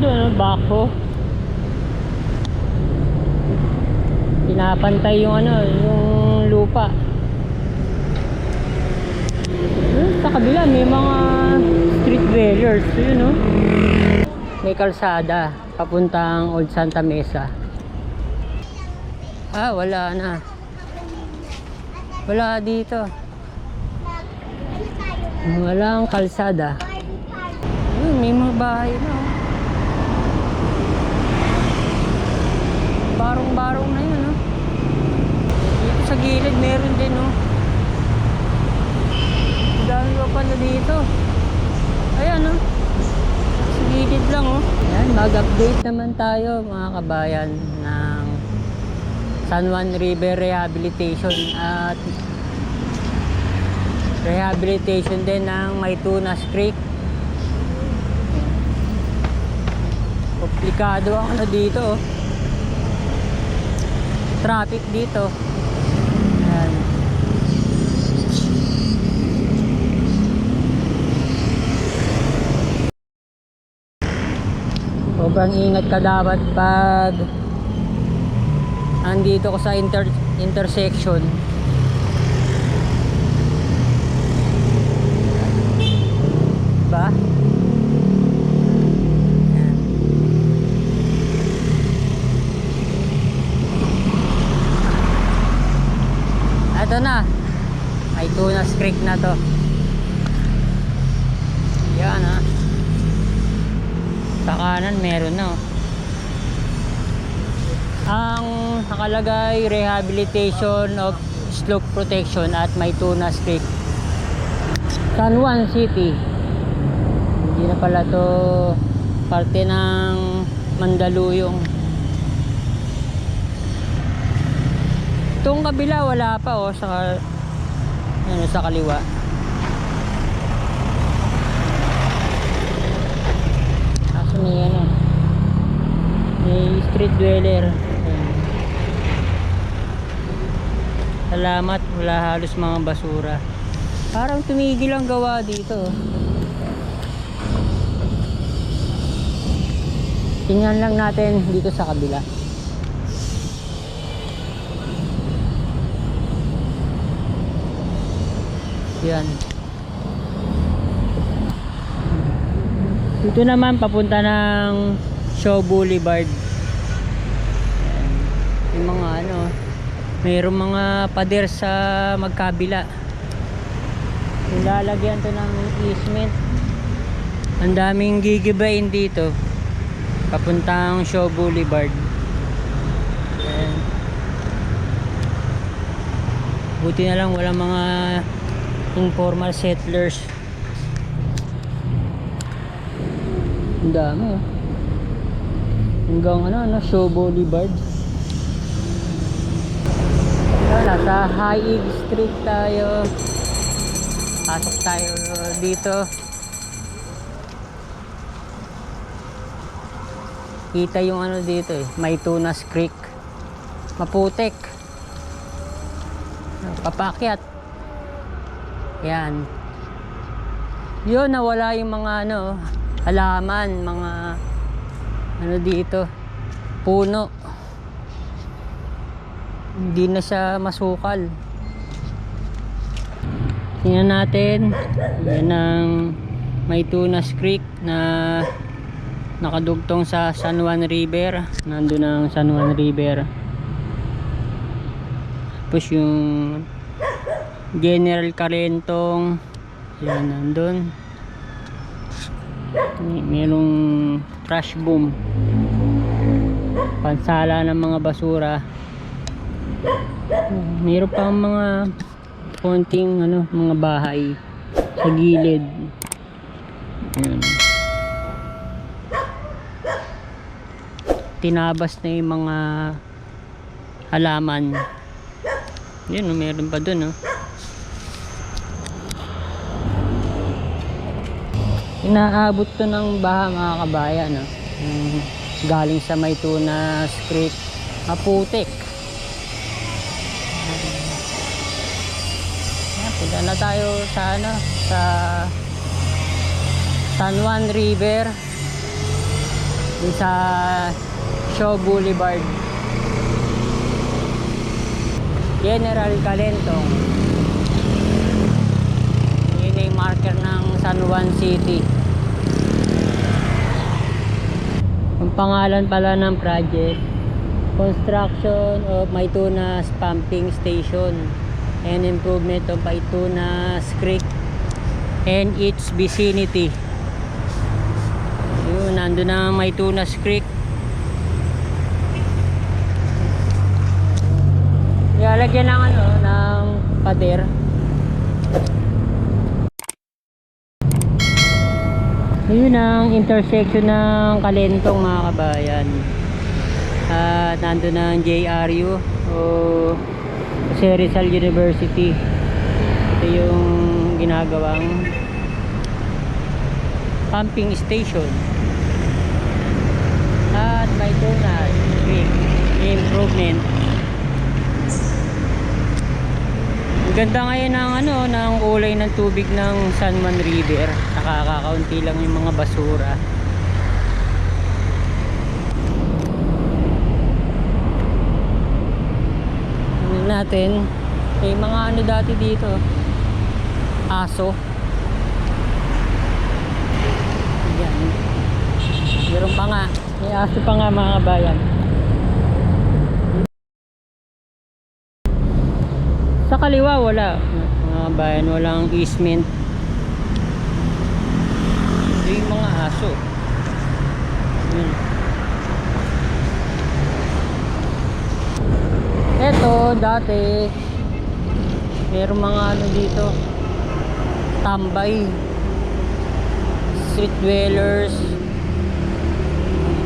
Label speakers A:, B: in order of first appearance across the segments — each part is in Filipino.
A: doon, ano, backhoe. Pinapantay yung ano, yung lupa. Sa kabila may mga street dwellers, yun no. May kalsada papuntang Old Santa Mesa. Ah, wala na. Wala dito. Walang kalsada. May mga bahay na. oh. Barong-barong na yun, no? Dito sa gilid, meron din, no? Ang dami pa pala dito. Ayan, no? Sa gilid lang, oh. Ayan, mag-update naman tayo, mga kabayan, ng San Juan River Rehabilitation at rehabilitation din ng Maytunas Creek. Komplikado ang ano dito. oh. Traffic dito. Ayan. Sobrang ingat ka dapat pag andito ko sa inter intersection. Diba? Ayan. Ito na. May Tunas Creek na to. Yan ha. Sa kanan meron na. oh. Ang nakalagay rehabilitation of slope protection at may Tunas Creek. San Juan City. Hindi na pala to parte ng Mandaluyong. Itong kabila wala pa oh sa ano sa kaliwa. Kaso may ano may street dweller. Salamat wala halos mga basura. Parang tumigil ang gawa dito. Tingnan lang natin dito sa kabila. Yan. Dito naman papunta ng Shaw Boulevard. Yung mga ano, mayroong mga pader sa magkabila. Lalagyan to ng easement. Ang daming gigibain dito. Papuntang Shaw Boulevard. Ayan. Buti na lang walang mga informal settlers. Ang dami oh. Hanggang ano, ano, Shaw Boulevard. Ayan, nasa Haig Street tayo. Pasok tayo dito. Kita yung ano dito eh, may Tunas Creek. Maputek. Papakyat. Yan. Yun, nawala yung mga ano, halaman, mga ano dito, puno. Hindi na siya masukal. Tingnan natin. Yan ang may Creek na nakadugtong sa San Juan River. Nandun ang San Juan River. Tapos yung General Calentong yan nandun merong trash boom pansala ng mga basura meron pang mga konting ano mga bahay sa gilid. Yan tinabas na yung mga halaman. Yun oh, meron pa dun oh inaabot to ng baha mga kabayan? Yung galing sa Maytunas Creek Maputik Ayan, na tayo sa ano sa San Juan River Dun sa Shaw Boulevard. General Calentong. Yun yung marker ng San Juan City. Ang pangalan pala ng project, Construction of Maitunas Pumping Station and Improvement of Maitunas Creek and its vicinity. Yun, nandun na Maitunas Creek. Ilalagyan ng ano, ng pader. Yun ang intersection ng Kalentong mga kabayan. At nandun ang JRU o Jose Rizal University. Ito yung ginagawang pumping station. At may donut improvement. Ang ganda ngayon ng ano ng kulay ng tubig ng San Juan River. Nakakakaunti lang yung mga basura. Ano natin? May mga ano dati dito. Aso. Yan. Meron pa nga. May aso pa nga mga kabayan. Sa kaliwa wala. Mga kabayan, walang easement. Ito yung mga aso. Yun. Ito, dati, meron mga ano dito, tambay, street dwellers,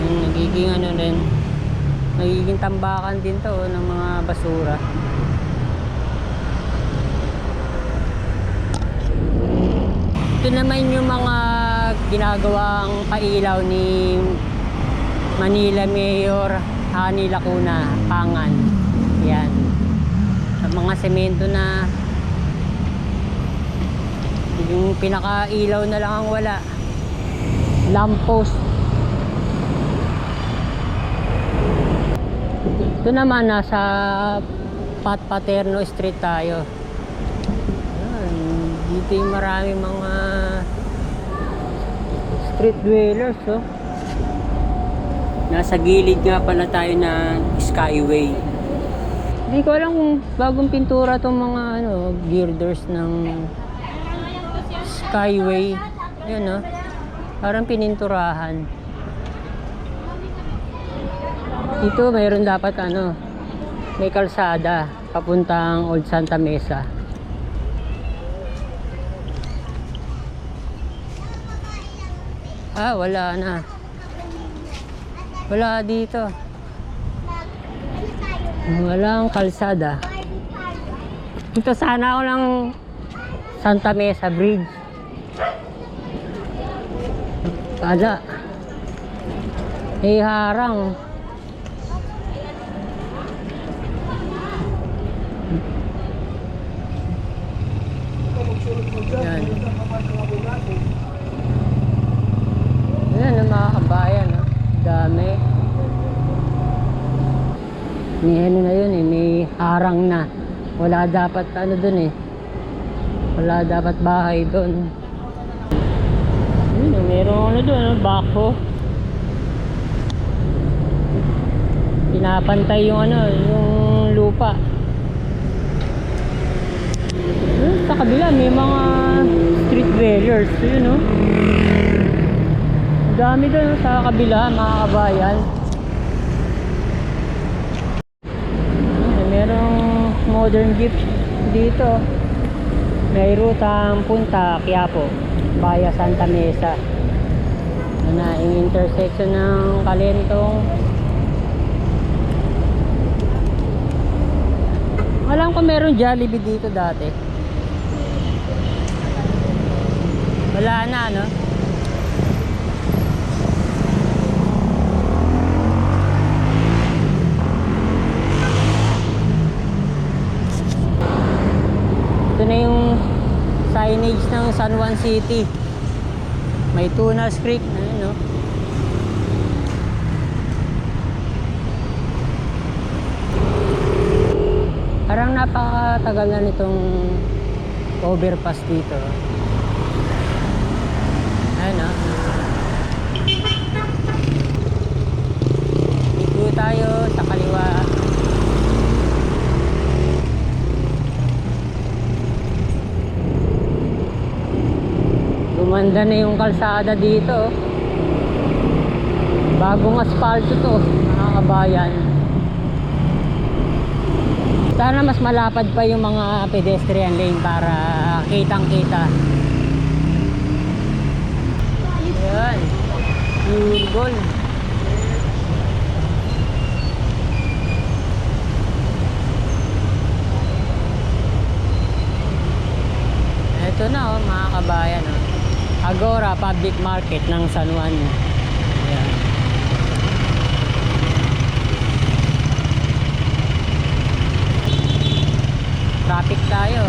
A: Yun, nagiging ano din, nagiging tambakan din to oh, ng mga basura. Ito naman yung mga ginagawang pailaw ni Manila Mayor Hani Lacuna, Pangan. Yan. Sa mga semento na yung pinaka-ilaw na lang ang wala. Lamppost. Ito naman nasa Pat Paterno Street tayo. Yan. Dito yung marami mga street dwellers oh. Nasa gilid nga pala tayo ng Skyway. Hindi ko alam kung bagong pintura tong mga ano, girders ng Skyway. Yan oh. Parang pininturahan. Dito mayroon dapat ano, may kalsada papuntang Old Santa Mesa. Ah, wala na. Wala dito. Walang kalsada. Dito sana ako ng Santa Mesa Bridge. Wala. Eh, harang. Yan. Yan ang mga kabayan. Oh. Dami. May ano na yun eh, may harang na. Wala dapat ano dun eh. Wala dapat bahay dun. Yun, oh, meron ano dun, ano, bako. Pinapantay yung ano, yung lupa. Sa kabila may mga street dwellers. Yun oh. Dami doon sa kabila, mga kabayan. Ayan, Merong modern jeep dito. May rutang punta Quiapo, Baya Santa Mesa. Na, yung intersection ng Kalentong. Alam ko meron Jollibee dito dati. Wala na, no? signage ng San Juan City. May Tunas Creek, ayun no. Parang napakatagal na nitong overpass dito. Ayun ah. Dito tayo sa kaliwa Gumanda na yung kalsada dito. Bagong asfalto to, mga kabayan. Sana mas malapad pa yung mga pedestrian lane para kitang-kita. Yan. Yung goal. Ito na oh, mga kabayan. Oh. Agora Public Market ng San Juan. Ayan. Traffic tayo.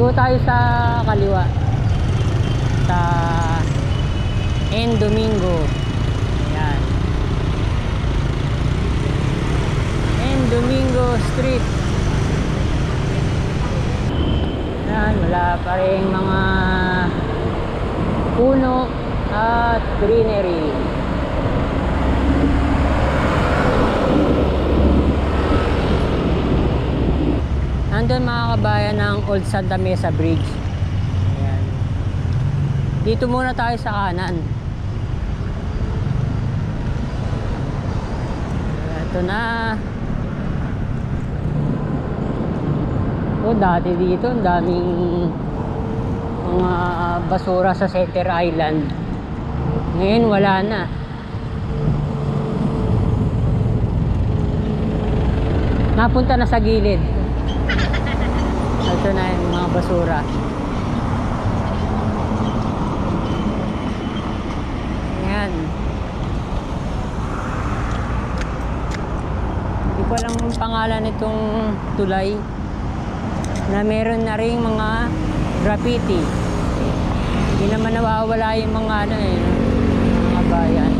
A: Go tayo sa kaliwa. Sa N Domingo. Ayan. N Domingo Street. Ayan, wala pa rin mga puno at greenery. Nandun mga kabayan ng Old Santa Mesa Bridge. Ayan. Dito muna tayo sa kanan. Ito na. Oh, dati dito, ang daming mga basura sa Center Island. Ngayon, wala na. Napunta na sa gilid. Ito na yung mga basura. Ayan. Hindi ko alam ang pangalan nitong tulay na meron na rin mga graffiti. Hindi naman nawawala yung mga ano eh, mga bayan,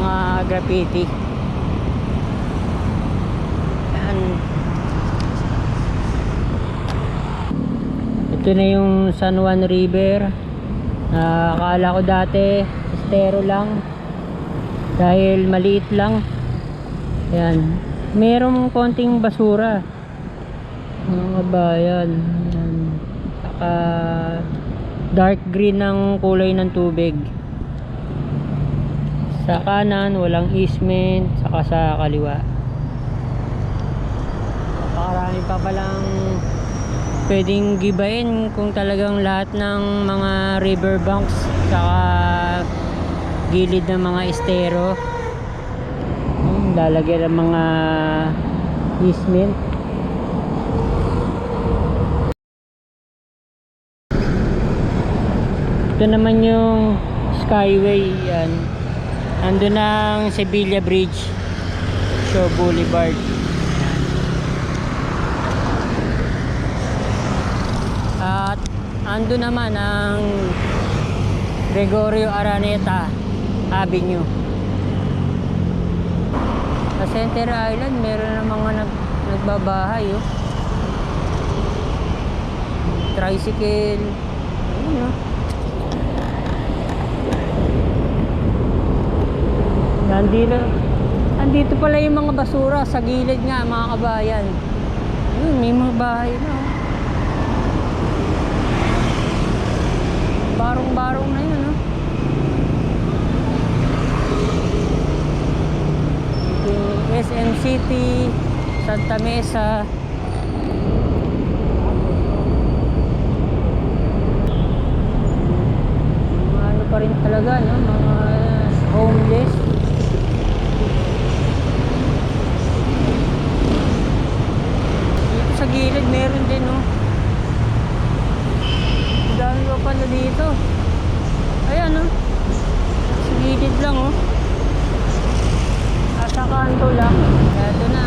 A: mga graffiti. Yan. Ito na yung San Juan River. Na akala ko dati estero lang dahil maliit lang. Yan. Merong konting basura mga kabayan Yan. saka dark green ng kulay ng tubig. Sa kanan walang easement. Saka sa kaliwa. Napakarami pa palang pwedeng gibain kung talagang lahat ng mga riverbanks saka gilid ng mga estero. Hmm, lalagyan ng mga easement Ito naman yung Skyway yan. Ando ng Sevilla Bridge. Show Boulevard. At ando naman ang Gregorio Araneta Avenue. Sa Center Island, meron na mga nag, nagbabahay. Oh. Tricycle. Ayun, oh. Nandito, andito pala yung mga basura sa gilid nga mga kabayan. Yun, may mga bahay na. oh. Barong-barong na yun, oh. Ito SM City, Santa Mesa. Ano pa rin talaga, no? dito lang. Dito na.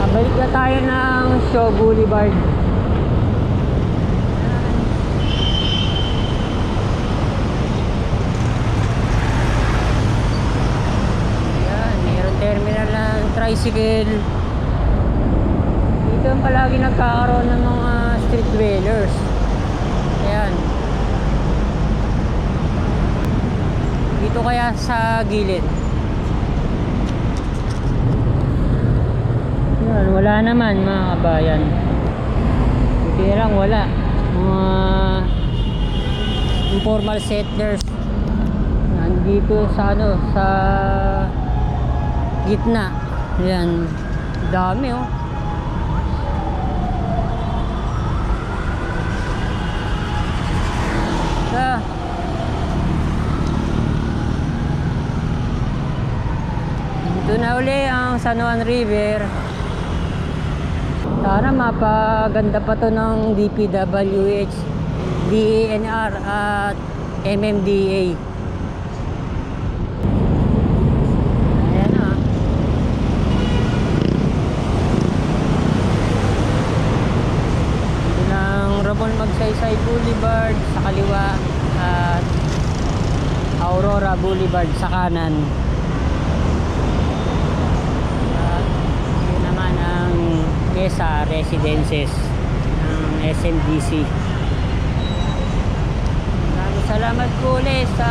A: Pabalik na tayo ng Shaw Boulevard. Ayan, mayroon terminal ng tricycle. Dito ang palagi nagkakaroon Dito kaya sa gilid. Yan, wala naman mga kabayan. Lang wala. Mga informal settlers. Nandito sa ano, sa gitna. Yan. Dami oh. Ah. Dito na uli ang San Juan River. Sana mapaganda pa to ng DPWH, DENR at MMDA. Ayan ah. Dito ng Magsaysay Boulevard sa kaliwa at Aurora Boulevard sa kanan. At yun naman ang ESA Residences ng SMDC. Maraming salamat po ulit sa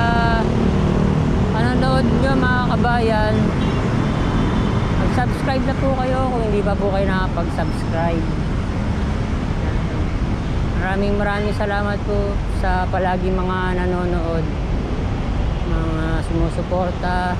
A: panonood nyo mga kabayan. Mag-subscribe na po kayo kung hindi pa po kayo nakapag-subscribe. Maraming maraming salamat po sa palagi mga nanonood, mga sumusuporta,